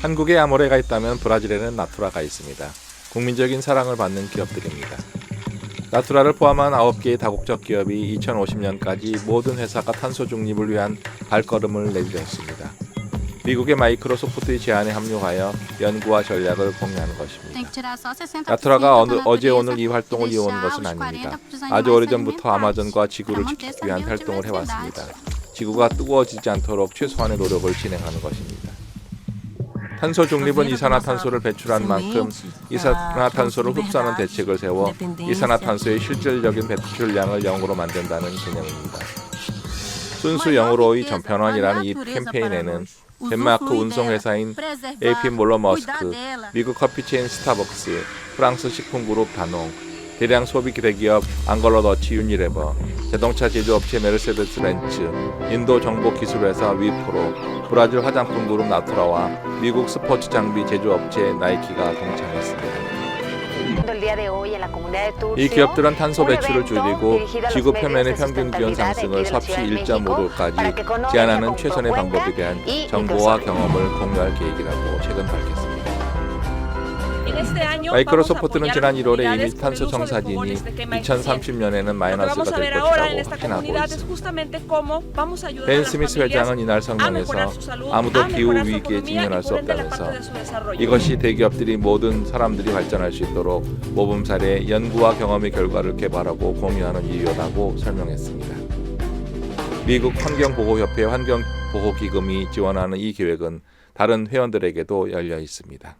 한국에 아모레가 있다면 브라질에는 나투라가 있습니다. 국민적인 사랑을 받는 기업들입니다. 나투라를 포함한 9개의 다국적 기업이 2050년까지 모든 회사가 탄소 중립을 위한 발걸음을 내딛었습니다. 미국의 마이크로소프트의 제안에 합류하여 연구와 전략을 공유하는 것입니다. 나투라가 어느, 어제 오늘 이 활동을 이어온 것은 아닙니다. 아주 오래전부터 아마존과 지구를 지키기 위한 활동을 해왔습니다. 지구가 뜨거워지지 않도록 최소한의 노력을 진행하는 것입니다. 탄소 중립은 이산화탄소를 배출한 만큼 이산화탄소를 흡수하는 대책을 세워 이산화탄소의 실질적인 배출량을 0으로 만든다는 개념입니다. 순수 0으로의 전편환이라는 이 캠페인에는 덴마크 운송회사인 AP 몰러 머스크, 미국 커피 체인 스타벅스, 프랑스 식품그룹 다농, 대량 소비 대기업 앙걸러 더치 유니레버, 자동차 제조업체 메르세데스 벤츠, 인도 정보기술회사 위프로, 브라질 화장품 그룹 나투라와 미국 스포츠 장비 제조업체 나이키가 동참했습니다. 이 기업들은 탄소 배출을 줄이고 지구 표면의 평균 기온 상승을 섭씨 1.5도까지 제한하는 최선의 방법에 대한 정보와 경험을 공유할 계획이라고 최근 밝혔습니다. 마이크로소프트는 지난 1월에 이미 탄소 정사진이 2030년에는 마이너스가 될 것이라고 확신하고 있습니다. 벤 스미스 회장은 이날 성명에서 아무도 기후 위기에 직면할 수 없다면서 이것이 대기업들이 모든 사람들이 발전할 수 있도록 모범 사례 연구와 경험의 결과를 개발하고 공유하는 이유라고 설명했습니다. 미국 환경보호협회 환경보호기금이 지원하는 이 계획은 다른 회원들에게도 열려 있습니다.